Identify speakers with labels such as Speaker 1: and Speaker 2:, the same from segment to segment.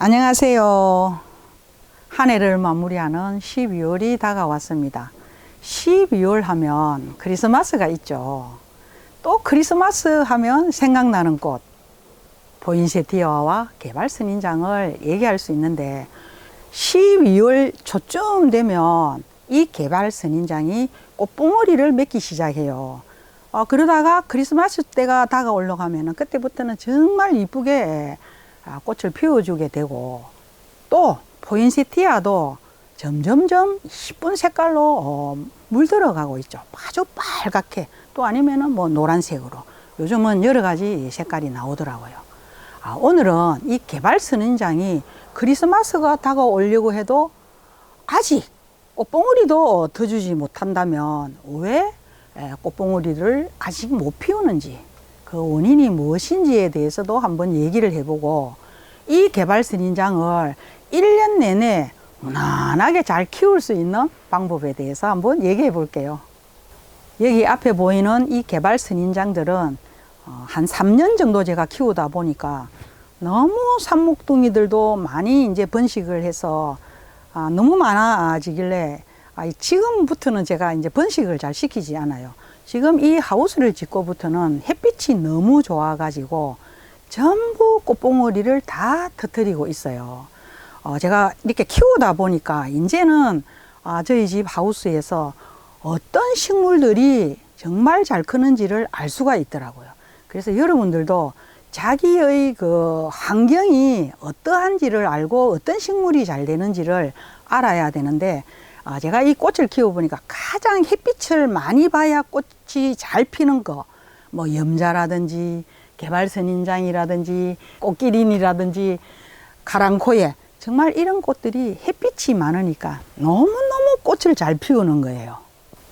Speaker 1: 안녕하세요. 한 해를 마무리하는 12월이 다가왔습니다. 12월 하면 크리스마스가 있죠. 또 크리스마스 하면 생각나는 꽃, 포인세티아와 개발 선인장을 얘기할 수 있는데 12월 초쯤 되면 이 개발 선인장이 꽃봉오리를 맺기 시작해요. 어, 그러다가 크리스마스 때가 다가올려 가면은 그때부터는 정말 이쁘게 아, 꽃을 피워주게 되고 또 포인세티아도 점점점 이쁜 색깔로 어, 물들어가고 있죠. 아주 빨갛게 또 아니면은 뭐 노란색으로 요즘은 여러 가지 색깔이 나오더라고요. 아, 오늘은 이 개발 선인장이 크리스마스가 다가오려고 해도 아직 꽃봉오리도 더 주지 못한다면 왜 에, 꽃봉오리를 아직 못 피우는지 그 원인이 무엇인지에 대해서도 한번 얘기를 해보고 이 개발 선인장을 1년 내내 무난하게 잘 키울 수 있는 방법에 대해서 한번 얘기해 볼게요. 여기 앞에 보이는 이 개발 선인장들은 어, 한 3년 정도 제가 키우다 보니까 너무 산목둥이들도 많이 이제 번식을 해서 아, 너무 많아지길래 아, 지금부터는 제가 이제 번식을 잘 시키지 않아요. 지금 이 하우스를 짓고부터는 햇빛 이 너무 좋아가지고 전부 꽃봉오리를 다 터뜨리고 있어요. 어, 제가 이렇게 키우다 보니까 이제는 아, 저희 집 하우스에서 어떤 식물들이 정말 잘 크는지를 알 수가 있더라고요. 그래서 여러분들도 자기의 그 환경이 어떠한지를 알고 어떤 식물이 잘 되는지를 알아야 되는데 아, 제가 이 꽃을 키워보니까 가장 햇빛을 많이 봐야 꽃이 잘 피는 거, 뭐 염자라든지 개발선인장이라든지 꽃기린이라든지 가랑코에 정말 이런 꽃들이 햇빛이 많으니까 너무너무 꽃을 잘 피우는 거예요.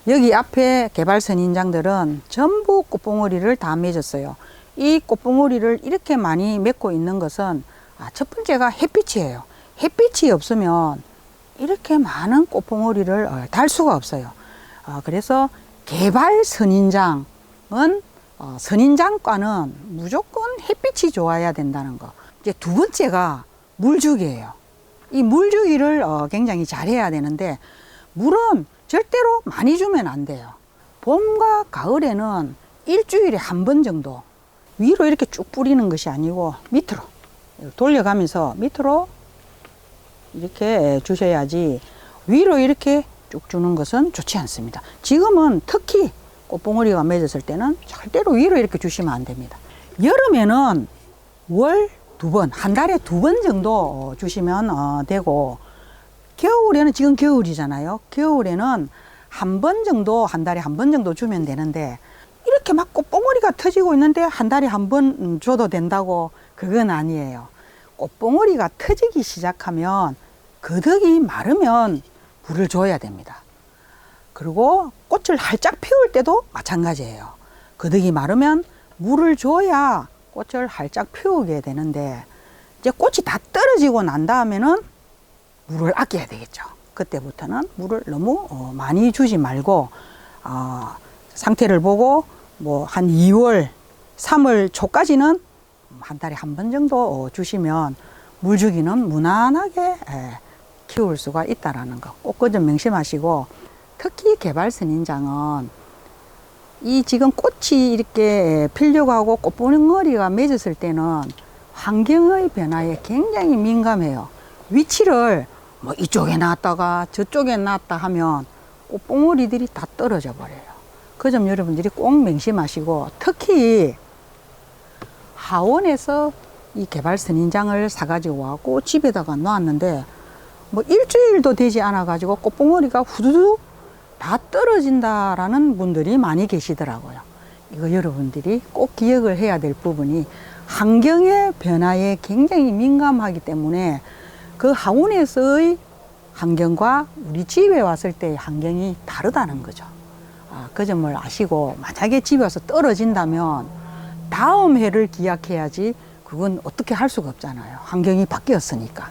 Speaker 1: 여기 앞에 개발선인장들은 전부 꽃봉오리를 다 맺었어요. 이 꽃봉오리를 이렇게 많이 맺고 있는 것은 아, 첫 번째가 햇빛이에요. 햇빛이 없으면 이렇게 많은 꽃봉오리를 어, 달 수가 없어요. 어, 그래서 개발 선인장은 어, 선인장과는 무조건 햇빛이 좋아야 된다는 거. 이제 두 번째가 물주기예요. 이 물주기를 어, 굉장히 잘해야 되는데 물은 절대로 많이 주면 안 돼요. 봄과 가을에는 일주일에 한 번 정도 위로 이렇게 쭉 뿌리는 것이 아니고 밑으로 돌려가면서 밑으로 이렇게 주셔야지 위로 이렇게 쭉 주는 것은 좋지 않습니다. 지금은 특히 꽃봉오리가 맺었을 때는 절대로 위로 이렇게 주시면 안 됩니다. 여름에는 월 두 번, 한 달에 두 번 정도 주시면 어, 되고 겨울에는 지금 겨울이잖아요. 겨울에는 한 번 정도 한 달에 한 번 정도 주면 되는데 이렇게 막 꽃봉오리가 터지고 있는데 한 달에 한 번 줘도 된다고 그건 아니에요. 꽃봉오리가 터지기 시작하면 거덕이 마르면 물을 줘야 됩니다. 그리고 꽃을 활짝 피울 때도 마찬가지예요. 거덕이 마르면 물을 줘야 꽃을 활짝 피우게 되는데 이제 꽃이 다 떨어지고 난 다음에는 물을 아껴야 되겠죠. 그때부터는 물을 너무 어, 많이 주지 말고 어, 상태를 보고 뭐 한 2월, 3월 초까지는 한 달에 한 번 정도 어, 주시면 물 주기는 무난하게 예, 키울 수가 있다라는 거 꼭 그 좀 명심하시고 특히 개발 선인장은 이 지금 꽃이 이렇게 피려고 하고 꽃봉오리가 맺었을 때는 환경의 변화에 굉장히 민감해요. 위치를 뭐 이쪽에 놨다가 저쪽에 놨다 하면 꽃봉오리들이 다 떨어져 버려요. 그 점 여러분들이 꼭 명심하시고 특히 하원에서 이 개발 선인장을 사가지고 와고 집에다가 놨는데 뭐 일주일도 되지 않아 가지고 꽃봉오리가 후두둑 다 떨어진다라는 분들이 많이 계시더라고요. 이거 여러분들이 꼭 기억을 해야 될 부분이 환경의 변화에 굉장히 민감하기 때문에 그 하원에서의 환경과 우리 집에 왔을 때의 환경이 다르다는 거죠. 아, 그 점을 아시고 만약에 집에 와서 떨어진다면 다음 해를 기약해야지 그건 어떻게 할 수가 없잖아요. 환경이 바뀌었으니까.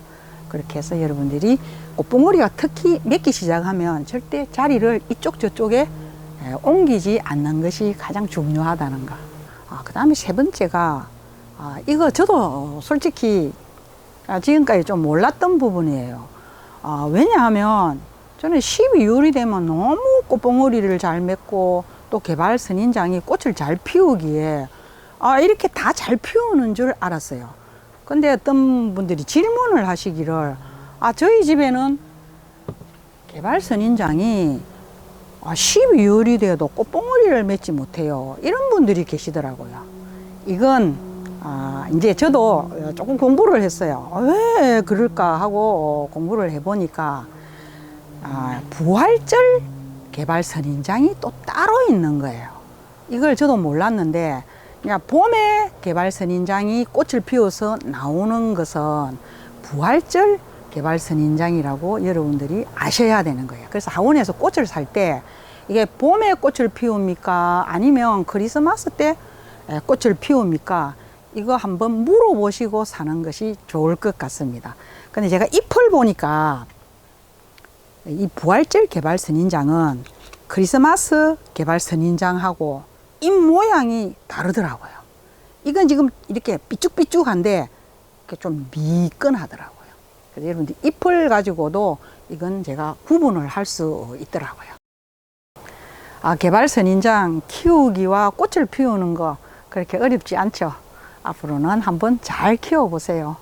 Speaker 1: 그렇게 해서 여러분들이 꽃봉오리가 특히 맺기 시작하면 절대 자리를 이쪽 저쪽에 에, 옮기지 않는 것이 가장 중요하다는 거. 아, 그 다음에 세 번째가 아, 이거 저도 솔직히 아, 지금까지 좀 몰랐던 부분이에요. 아, 왜냐하면 저는 12월이 되면 너무 꽃봉오리를 잘 맺고 또 개발 선인장이 꽃을 잘 피우기에 아, 이렇게 다 잘 피우는 줄 알았어요. 근데 어떤 분들이 질문을 하시기를 아, 저희 집에는 개발 선인장이 아, 12월이 돼도 꽃봉오리를 맺지 못해요. 이런 분들이 계시더라고요. 이건 아, 이제 저도 조금 공부를 했어요. 아, 왜 그럴까 하고 공부를 해보니까 아, 부활절 개발 선인장이 또 따로 있는 거예요. 이걸 저도 몰랐는데 그냥 봄에 개발 선인장이 꽃을 피워서 나오는 것은 부활절 개발 선인장이라고 여러분들이 아셔야 되는 거예요. 그래서 학원에서 꽃을 살 때 이게 봄에 꽃을 피웁니까? 아니면 크리스마스 때 에, 꽃을 피웁니까? 이거 한번 물어보시고 사는 것이 좋을 것 같습니다. 근데 제가 잎을 보니까 이 부활절 개발 선인장은 크리스마스 개발 선인장하고 잎 모양이 다르더라고요. 이건 지금 이렇게 삐쭉삐쭉한데 좀 미끈하더라고요. 그래서 여러분들 잎을 가지고도 이건 제가 구분을 할 수 있더라고요. 아, 개발 선인장 키우기와 꽃을 피우는 거 그렇게 어렵지 않죠. 앞으로는 한번 잘 키워보세요.